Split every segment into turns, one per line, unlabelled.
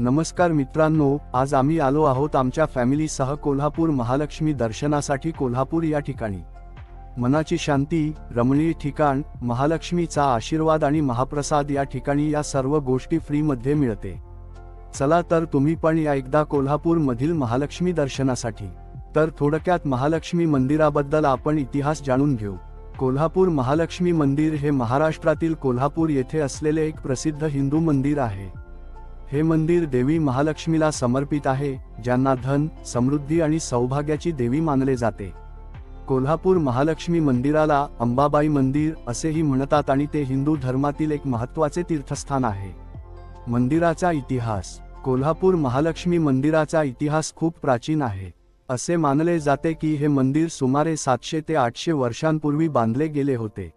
नमस्कार मित्रांनो आज आम्ही आलो आहोत आमच्या फॅमिलीसह कोल्हापूर महालक्ष्मी दर्शनासाठी कोल्हापूर या ठिकाणी. मनाची शांती रमणीय ठिकाण महालक्ष्मीचा आशीर्वाद आणि महाप्रसाद या ठिकाणी या सर्व गोष्टी फ्रीमध्ये मिळते. चला तर तुम्ही पण या एकदा कोल्हापूर मधील महालक्ष्मी दर्शनासाठी. तर थोडक्यात महालक्ष्मी मंदिराबद्दल आपण इतिहास जाणून घेऊ. कोल्हापूर महालक्ष्मी मंदिर हे महाराष्ट्रातील कोल्हापूर येथे असलेले एक प्रसिद्ध हिंदू मंदिर आहे. हे मंदिर देवी महालक्ष्मीला समर्पित आहे ज्यांना धन समृद्धी आणि सौभाग्याची देवी मानले जाते. कोल्हापूर महालक्ष्मी मंदिराला अंबाबाई मंदिर असेही म्हणतात आणि ते हिंदू धर्मातील एक महत्त्वाचे तीर्थस्थान आहे. मंदिराचा इतिहास कोल्हापूर महालक्ष्मी मंदिराचा इतिहास खूप प्राचीन आहे. असे मानले जाते की हे मंदिर सुमारे सातशे ते आठशे वर्षांपूर्वी बांधले गेले होते.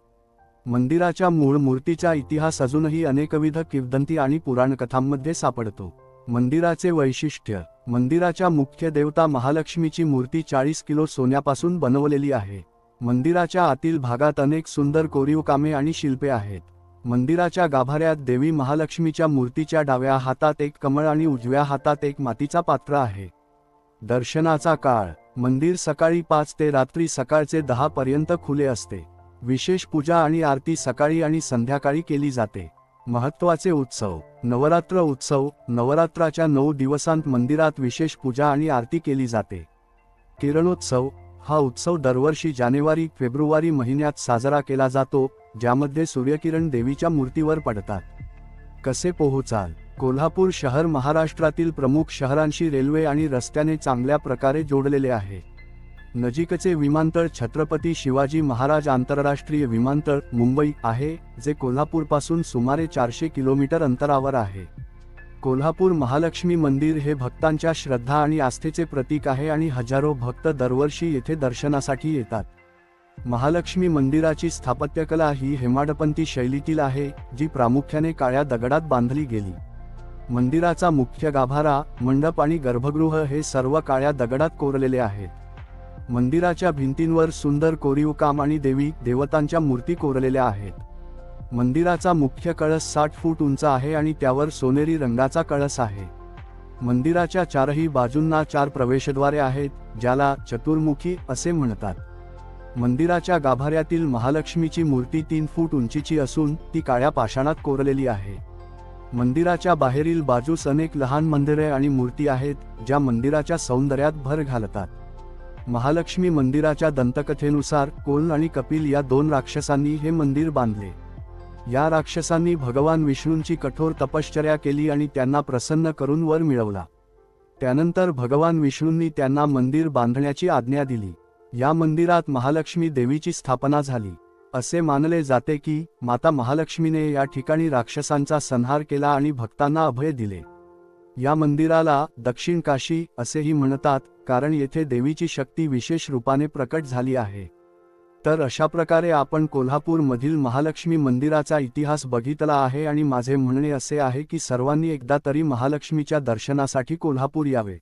मंदिराच्या मूळ मूर्तीचा इतिहास अजूनही अनेकविध किवदंती आणि पुराणकथांमध्ये सापडतो. मंदिराचे वैशिष्ट्य मंदिराच्या मुख्य देवता महालक्ष्मीची मूर्ती चाळीस किलो सोन्यापासून बनवलेली आहे. मंदिराच्या आतील भागात अनेक सुंदर कोरीव कामे आणि शिल्पे आहेत. मंदिराच्या गाभाऱ्यात देवी महालक्ष्मीच्या मूर्तीच्या डाव्या हातात एक कमळ आणि उजव्या हातात एक मातीचा पात्र आहे. दर्शनाचा काळ मंदिर सकाळी पाच ते रात्री सकाळचे दहा पर्यंत खुले असते. विशेष पूजा आणि आरती सकाळी आणि संध्याकाळी केली जाते. महत्त्वाचे उत्सव. नवरात्र उत्सव. नवरात्राच्या नऊ दिवसांत मंदिरात विशेष पूजा आणि आरती केली जाते. किरणोत्सव. हा उत्सव दरवर्षी जानेवारी फेब्रुवारी महिन्यात साजरा केला जातो ज्यामध्ये सूर्यकिरण देवीच्या मूर्तीवर पडतात. कसे पोहोचाल? कोल्हापूर शहर महाराष्ट्रातील प्रमुख शहरांशी रेल्वे आणि रस्त्याने चांगल्या प्रकारे जोडलेले आहे. नजीकचे विमानतळ छत्रपती शिवाजी महाराज आंतरराष्ट्रीय विमानतळ मुंबई आहे जे कोल्हापूरपासून सुमारे चारशे किलोमीटर अंतरावर आहे. कोल्हापूर महालक्ष्मी मंदिर हे भक्तांच्या श्रद्धा आणि आस्थेचे प्रतीक आहे आणि हजारो भक्त दरवर्षी येथे दर्शनासाठी येतात. महालक्ष्मी मंदिराची स्थापत्यकला ही हेमाडपंथी शैलीतील आहे जी प्रामुख्याने काळ्या दगडात बांधली गेली. मंदिराचा मुख्य गाभारा मंडप आणि गर्भगृह हे सर्व काळ्या दगडात कोरलेले आहेत. मंदिराच्या भिंतींवर सुंदर कोरीव काम आणि देवी देवतांच्या मूर्ती कोरलेल्या आहेत. मंदिराचा मुख्य कळस साठ फूट उंच आहे आणि त्यावर सोनेरी रंगाचा कळस आहे. मंदिराच्या चारही बाजूंना चार प्रवेशद्वारे आहेत ज्याला चतुर्मुखी असे म्हणतात. मंदिराच्या गाभाऱ्यातील महालक्ष्मीची मूर्ती तीन फूट उंचीची असून ती काळ्या पाषाणात कोरलेली आहे. मंदिराच्या बाहेरील बाजूस अनेक लहान मंदिरे आणि मूर्ती आहेत ज्या मंदिराच्या सौंदर्यात भर घालतात. महालक्ष्मी मंदिराच्या दंतकथेनुसार कोल आणि कपिल या दोन राक्षसांनी हे मंदिर बांधले. या राक्षसांनी भगवान विष्णूंची कठोर तपश्चर्या केली आणि त्यांना प्रसन्न करून वर मिळवला. त्यानंतर भगवान विष्णूंनी त्यांना मंदिर बांधण्याची आज्ञा दिली. या मंदिरात महालक्ष्मी देवीची स्थापना झाली. असे मानले जाते की माता महालक्ष्मीने या ठिकाणी राक्षसांचा संहार केला आणि भक्तांना अभय दिले. या मंदिराला दक्षिण काशी असेही म्हणतात कारण येथे देवीची शक्ती विशेष रूपाने प्रकट झाली आहे. तर अशा प्रकारे आपण कोल्हापूरमधील महालक्ष्मी मंदिराचा इतिहास बघितला आहे आणि माझे म्हणणे असे आहे की सर्वांनी एकदा तरी महालक्ष्मीच्या दर्शनासाठी कोल्हापूर यावे.